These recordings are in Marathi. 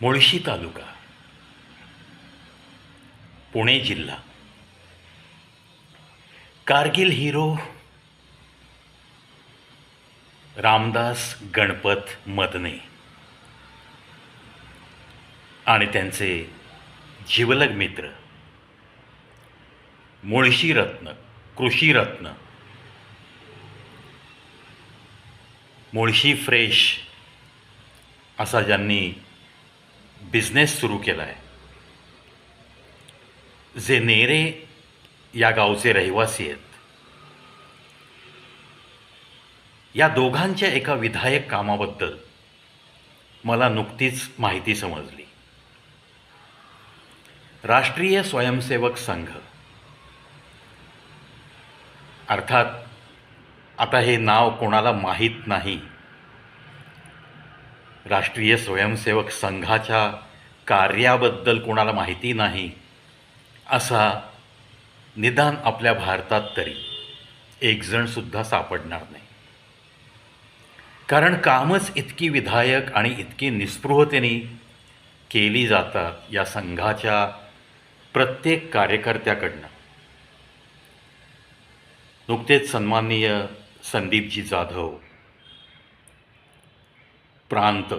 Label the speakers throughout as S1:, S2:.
S1: मुळशी तालुका पुणे जिल्हा. कारगिल हिरो रामदास गणपत मदने आणि त्यांचे जिवलग मित्र मुळशी रत्न कृषी रत्न मुळशी फ्रेश असा ज्यांनी बिझनेस सुरू केला आहे जे नेरे या गावचे रहिवासी आहेत. या दोघांच्या एका विधायक कामाबद्दल मला नुकतीच माहिती समजली. राष्ट्रीय स्वयंसेवक संघ. अर्थात आता हे नाव कोणाला माहीत नाही राष्ट्रीय स्वयंसेवक संघाच्या कार्याबद्दल कोणाला माहिती नाही असा निदान आपल्या भारतात तरी एकजणसुद्धा सापडणार नाही. कारण कामच इतकी विधायक आणि इतकी निस्पृहतेने केली जातात या संघाच्या प्रत्येक कार्यकर्त्याकडनं. नुकतेच सन्माननीय संदीपजी जाधव प्रांत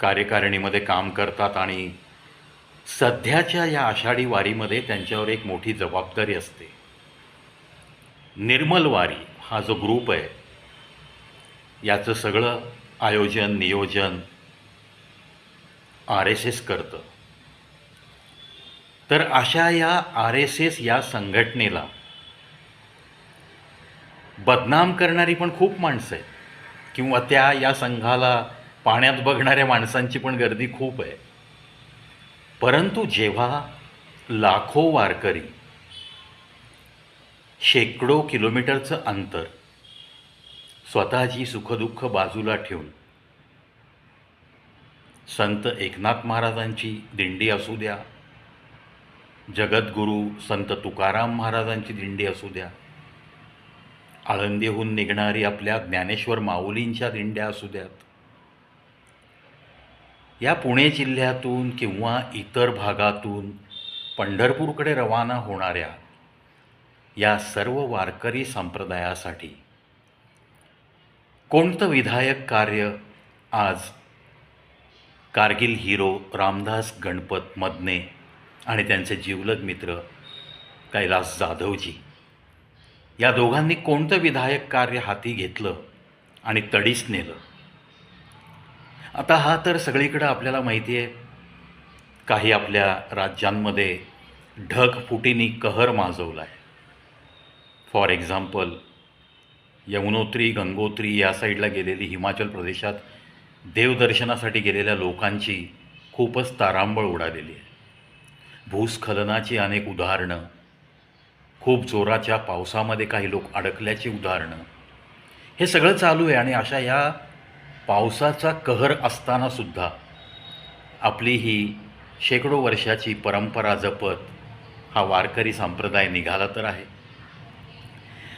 S1: कार्यकारिणीमध्ये काम करतात आणि सध्याच्या या आषाढी वारीमध्ये त्यांच्यावर एक मोठी जबाबदारी असते. निर्मल वारी हा जो ग्रुप आहे याचं सगळं आयोजन नियोजन आर एस एस करतं. तर अशा या आर एस एस या संघटनेला बदनाम करणारी पण खूप माणसं आहेत. किंवा त्या या संघाला पाण्यात बघणाऱ्या माणसांची पण गर्दी खूप आहे. परंतु जेव्हा लाखो वारकरी शेकडो किलोमीटरचं अंतर स्वतःची सुखदुःख बाजूला ठेवून संत एकनाथ महाराजांची दिंडी असू द्या जगद्गुरू संत तुकाराम महाराजांची दिंडी असू द्या आळंदीहून निघणारी आपल्या ज्ञानेश्वर माऊलींच्या दिंड्या असू द्यात या पुणे जिल्ह्यातून किंवा इतर भागातून पंढरपूरकडे रवाना होणाऱ्या या सर्व वारकरी संप्रदायासाठी कोणतं विधायक कार्य आज कारगिल हिरो रामदास गणपत मदने आणि त्यांचे जीवलग मित्र कैलास जाधवजी या दोघांनी कोणतं विधायक कार्य हाती घेतलं आणि तडीस नेलं? आता हा तर सगळीकडं आपल्याला माहिती आहे. काही आपल्या राज्यांमध्ये ढगफुटीनी कहर माजवला आहे फॉर एक्झाम्पल यमुनोत्री गंगोत्री या साईडला गेलेली हिमाचल प्रदेशात देवदर्शनासाठी गेलेल्या लोकांची खूपच तारांबळ उडालेली आहे. भूस्खलनाची अनेक उदाहरणं खूप जोराच्या पावसामध्ये काही लोक अडकल्याची उदाहरणं हे सगळं चालू आहे आणि अशा या पावसाचा कहर असतानासुद्धा आपली ही शेकडो वर्षाची परंपरा जपत हा वारकरी संप्रदाय निघाला तर आहे.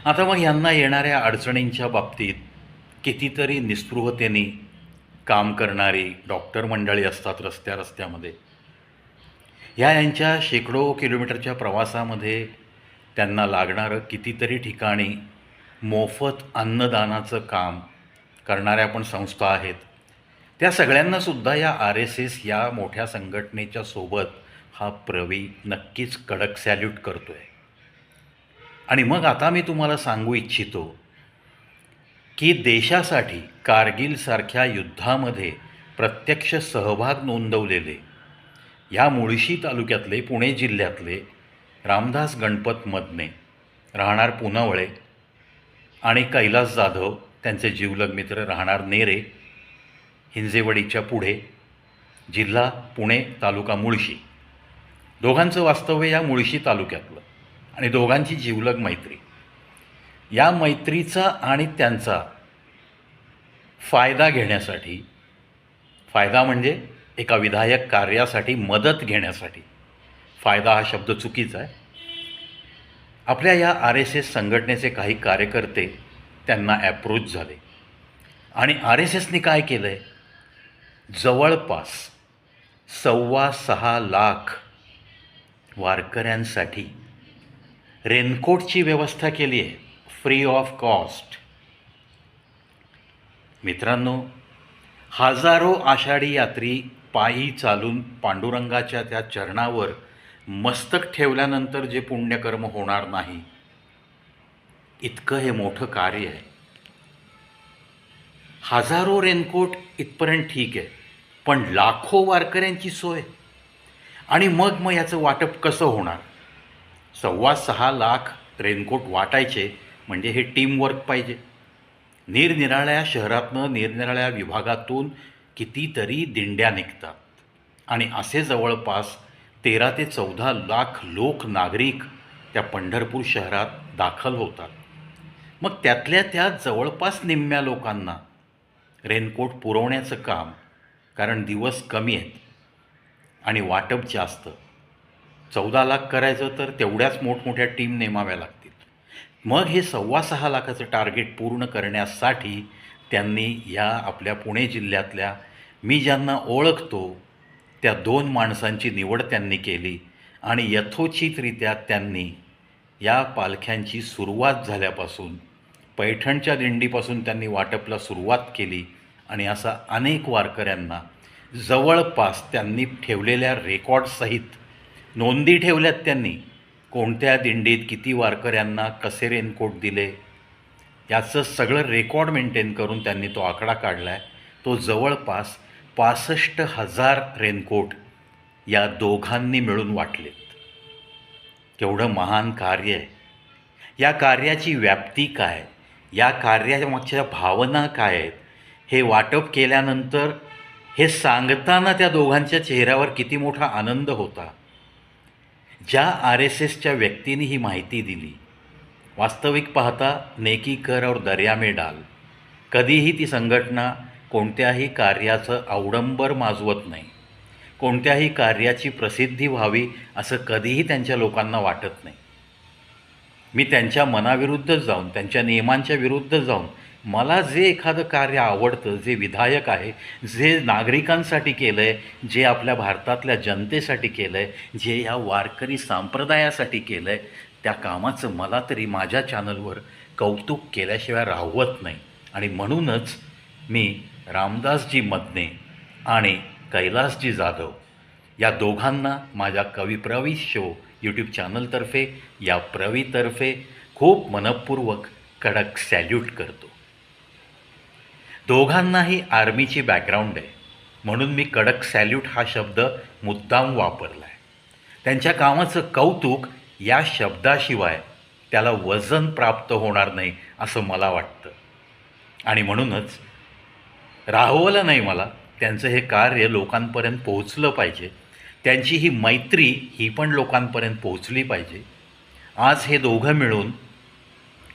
S1: आता मग यांना येणाऱ्या अडचणींच्या बाबतीत कितीतरी निस्पृहतेने काम करणारी डॉक्टर मंडळी असतात रस्त्या रस्त्यामध्ये. ह्या यांच्या शेकडो किलोमीटरच्या प्रवासामध्ये त्यांना लागणारं कितीतरी ठिकाणी मोफत अन्नदानाचं काम करणाऱ्या पण संस्था आहेत. त्या सगळ्यांनासुद्धा या आर एस एस या मोठ्या संघटनेच्या सोबत हा प्रवी नक्कीच कडक सॅल्यूट करतो आहे आणि मग आता मी तुम्हाला सांगू इच्छितो की देशासाठी कारगिलसारख्या युद्धामध्ये प्रत्यक्ष सहभाग नोंदवलेले या मुळशी तालुक्यातले पुणे जिल्ह्यातले रामदास गणपत मदने राहणार पुनावळे आणि कैलास जाधव त्यांचे जीवलग मित्र राहणार नेरे हिंजेवडीच्या पुढे जिल्हा पुणे तालुका मुळशी. दोघांचं वास्तव्य या मुळशी तालुक्यातलं आणि दोघांची जीवलग मैत्री. या मैत्रीचा आणि त्यांचा फायदा घेण्यासाठी फायदा म्हणजे एका विधायक कार्यासाठी मदत घेण्यासाठी. फायदा हा शब्द चुकीचा आहे. आपल्या या आर एस एस संघटनेचे काही कार्यकर्ते त्यांना ॲप्रोच झाले. आणि आर एस एसने काय केलं आहे जवळपास सव्वा सहा लाख वारकऱ्यांसाठी रेनकोटची व्यवस्था केली आहे फ्री ऑफ कॉस्ट मित्रांनो हजारो आषाढी यात्री पायी चालून पांडुरंगाच्या त्या चरणावर मस्तक ठेवल्यानंतर जे पुण्यकर्म होणार नाही इतकं हे मोठं कार्य आहे. हजारो रेनकोट इथपर्यंत ठीक आहे पण लाखो वारकऱ्यांची सोय. आणि मग मग याचं वाटप कसं होणार? सव्वा सहा लाख रेनकोट वाटायचे म्हणजे हे टीमवर्क पाहिजे. निरनिराळ्या शहरातनं निरनिराळ्या विभागातून कितीतरी दिंड्या निघतात. आणि असे जवळपास तेरा ते चौदा लाख लोक नागरिक त्या पंढरपूर शहरात दाखल होतात. मग त्यातल्या त्या जवळपास निम्म्या लोकांना रेनकोट पुरवण्याचं काम कारण दिवस कमी आहेत आणि वाटप जास्त. चौदा लाख करायचं तर तेवढ्याच मोठमोठ्या टीम नेमाव्या लागतील. मग हे सव्वा सहा लाखाचं टार्गेट पूर्ण करण्यासाठी त्यांनी या आपल्या पुणे जिल्ह्यातल्या मी ज्यांना ओळखतो त्या दोन माणसांची निवड त्यांनी केली आणि यथोचितरित्या त्यांनी या पालख्यांची सुरुवात झाल्यापासून पैठणच्या दिंडीपासून त्यांनी वाटपला सुरुवात केली आणि असा अनेक वारकऱ्यांना जवळपास त्यांनी ठेवलेल्या रेकॉर्डसहित नोंदी ठेवल्यात त्यांनी. कोणत्या दिंडीत किती वारकऱ्यांना कसे रेनकोट दिले? याचं सगळं रेकॉर्ड मेंटेन करून त्यांनी तो आकडा काढला आहे तो जवळपास पासष्ट हजार रेनकोट या दोघांनी मिळून वाटलेत केवढं महान कार्य आहे. या कार्याची व्याप्ती काय? या कार्यामागच्या भावना काय आहेत? हे वाटप केल्यानंतर हे सांगताना त्या दोघांच्या चेहऱ्यावर किती मोठा आनंद होता. ज्या आर एस एसच्या व्यक्तीने ही माहिती दिली वास्तविक पाहता नेकी कर और दर्या में डाल. कधीही ती संघटना कोणत्याही कार्याचं अवडंबर माजवत नाही. कोणत्याही कार्याची प्रसिद्धी व्हावी असं कधीही त्यांच्या लोकांना वाटत नाही. मी त्यांच्या मनाविरुद्ध जाऊन त्यांच्या नियमांच्या विरुद्ध जाऊन मला जे एखादं कार्य आवडतं जे विधायक आहे जे नागरिकांसाठी केलं आहे जे आपल्या भारतातल्या जनतेसाठी केलं आहे जे या वारकरी संप्रदायासाठी केलं आहे त्या कामाचं मला तरी माझ्या चॅनलवर कौतुक केल्याशिवाय राहवत नाही. आणि म्हणूनच मी रामदासजी मदने आणि कैलासजी जाधव या दोघांना माझ्या कविप्रवी शो यूट्यूब चॅनलतर्फे या प्रवीतर्फे खूप मनपूर्वक कडक सॅल्यूट करतो. दोघांनाही आर्मीची बॅकग्राऊंड आहे म्हणून मी कडक सॅल्यूट हा शब्द मुद्दाम वापरला आहे त्यांच्या कामाचं कौतुक या शब्दाशिवाय त्याला वजन प्राप्त होणार नाही असं मला वाटतं. आणि म्हणूनच राहवलं नाही मला त्यांचं हे कार्य लोकांपर्यंत पोहोचलं पाहिजे. त्यांची ही मैत्री ही पण लोकांपर्यंत पोहोचली पाहिजे. आज हे दोघं मिळून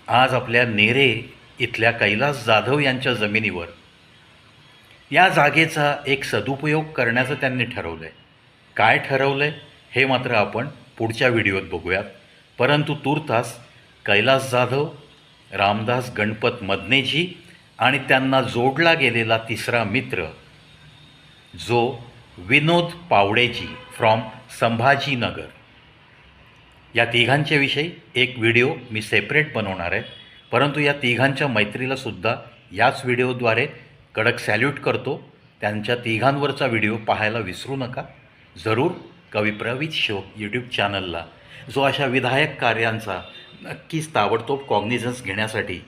S1: आज आपल्या नेरे इथल्या कैलास जाधव यांच्या जमिनीवर या जागेचा एक सदुपयोग करण्याचं त्यांनी ठरवलं आहे काय ठरवलं आहे हे मात्र आपण पुढच्या व्हिडिओत बघूयात. परंतु तूर्तास कैलास जाधव रामदास गणपत मदनेजी आणि त्यांना जोडला गेलेला तिसरा मित्र जो विनोद पावडेजी फ्रॉम संभाजीनगर. या तिघांच्याविषयी एक व्हिडिओ मी सेपरेट बनवणार आहे. परंतु या तिघांच्या मैत्रीलासुद्धा याच व्हिडिओद्वारे कडक सॅल्यूट करतो. त्यांच्या तिघांवरचा व्हिडिओ पाहायला विसरू नका. जरूर कवी प्रवीत शो यूट्यूब चॅनलला जो अशा विधायक कार्यांचा नक्कीच ताबडतोब कॉग्निझन्स घेण्यासाठी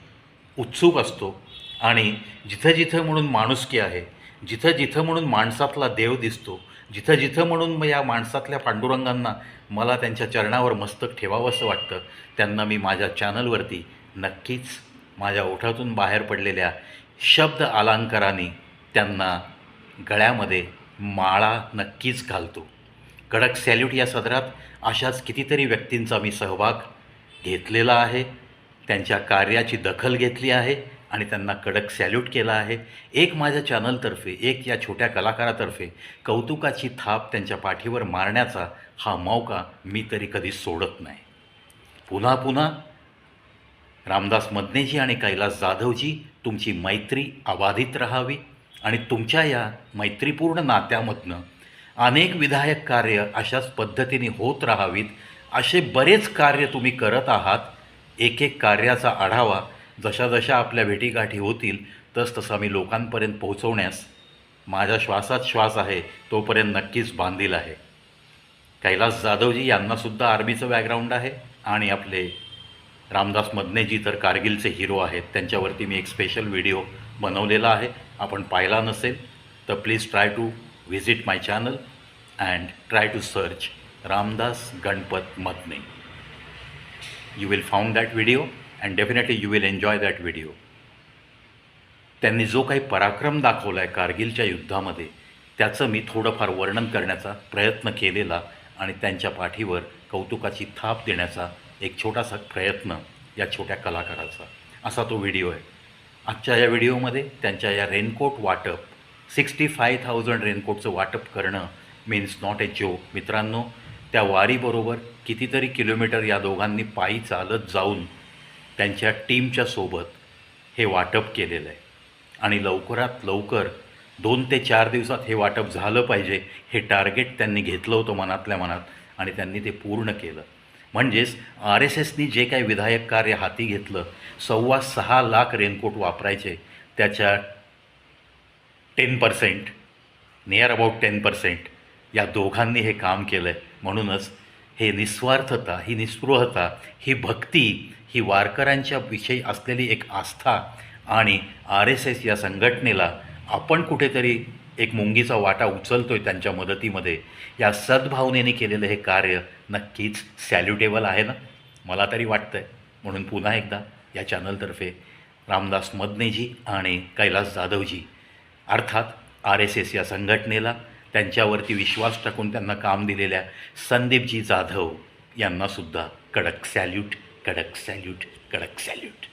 S1: उत्सुक असतो. आणि जिथं जिथं म्हणून माणुसकी आहे जिथं जिथं म्हणून माणसातला देव दिसतो जिथं जिथं म्हणून मग या माणसातल्या पांडुरंगांना मला त्यांच्या चरणावर मस्तक ठेवावंसं वाटतं त्यांना मी माझ्या चॅनलवरती नक्कीच माझ्या ओठातून बाहेर पडलेल्या शब्द अलंकाराने त्यांना गळ्यामध्ये माळा नक्कीच घालतो. कडक सॅल्यूट या सदरात अशाच कितीतरी व्यक्तींचा मी सहभाग घेतलेला आहे त्यांच्या कार्याची दखल घेतली आहे आणि त्यांना कडक सॅल्यूट केला आहे. एक माझ्या चॅनलतर्फे एक या छोट्या कलाकारातर्फे कौतुकाची थाप त्यांच्या पाठीवर मारण्याचा हा मौका मी तरी कधी सोडत नाही. पुन्हा पुन्हा रामदास मदनेजी आणि कैलास जाधवजी तुमची मैत्री अबाधित राहावी आणि तुमच्या या मैत्रीपूर्ण नात्यामधनं अनेक विधायक कार्य अशाच पद्धतीने होत राहावीत असे बरेच कार्य तुम्ही करत आहात. एक एक कार्याचा आढावा जशा जशा आपल्या भेटीगाठी होतील तसतसा मी लोकांपर्यंत पोहोचवण्यास माझ्या श्वासात श्वास आहे तोपर्यंत नक्कीच बांधील आहे. कैलास जाधवजी यांनासुद्धा आर्मीचं बॅकग्राऊंड आहे आणि आपले रामदास मदनेजी तर कारगिलचे हिरो आहेत. त्यांच्यावरती मी एक स्पेशल व्हिडिओ बनवलेला आहे. आपण पाहिला नसेल तर please try to visit my channel and try to search Ramdas Ganpat Madane. You will found that video and definitely you will enjoy that video त्यांनी जो काही पराक्रम दाखवला आहे कारगिलच्या युद्धामध्ये त्याचं मी थोडंफार वर्णन करण्याचा प्रयत्न केलेला आणि त्यांच्या पाठीवर कौतुकाची थाप देण्याचा एक छोटासा प्रयत्न या छोट्या कलाकाराचा. असा तो व्हिडिओ आहे. आजच्या या व्हिडिओमध्ये त्यांच्या या रेनकोट वाटप सिक्स्टी फाय थाउजंड रेनकोटचं वाटप करणं मीन्स नॉट ए जो मित्रांनो त्या वारीबरोबर कितीतरी किलोमीटर या दोघांनी पायी चालत जाऊन त्यांच्या टीमच्या सोबत हे वाटप केलेलं आहे. आणि लवकरात लवकर दोन ते चार दिवसात हे वाटप झालं पाहिजे हे टार्गेट त्यांनी घेतलं होतं मनातल्या मनात आणि त्यांनी ते पूर्ण केलं. म्हणजेच आर एस एसनी जे काही विधायक कार्य हाती घेतलं सव्वा सहा लाख रेनकोट वापरायचे त्याच्या ten percent near about ten percent या दोघांनी हे काम केलं आहे म्हणूनच हे निस्वार्थता ही निस्पृहता ही भक्ती ही वारकऱ्यांच्या विषयी असलेली एक आस्था आणि आर एस एस या संघटनेला आपण कुठेतरी एक मुंगीचा वाटा उचलतो आहे त्यांच्या मदतीमध्ये. या सद्भावनेने केलेलं हे कार्य नक्कीच सॅल्युटेबल आहे ना? मला तरी वाटतं आहे म्हणून पुन्हा एकदा या चॅनलतर्फे रामदास मदनेजी आणि कैलास जाधवजी अर्थात आर एस एस या संघटनेला त्यांच्यावरती विश्वास टाकून त्यांना काम दिलेल्या संदीपजी जाधव यांनासुद्धा कडक सॅल्यूट कडक सॅल्यूट कडक सॅल्यूट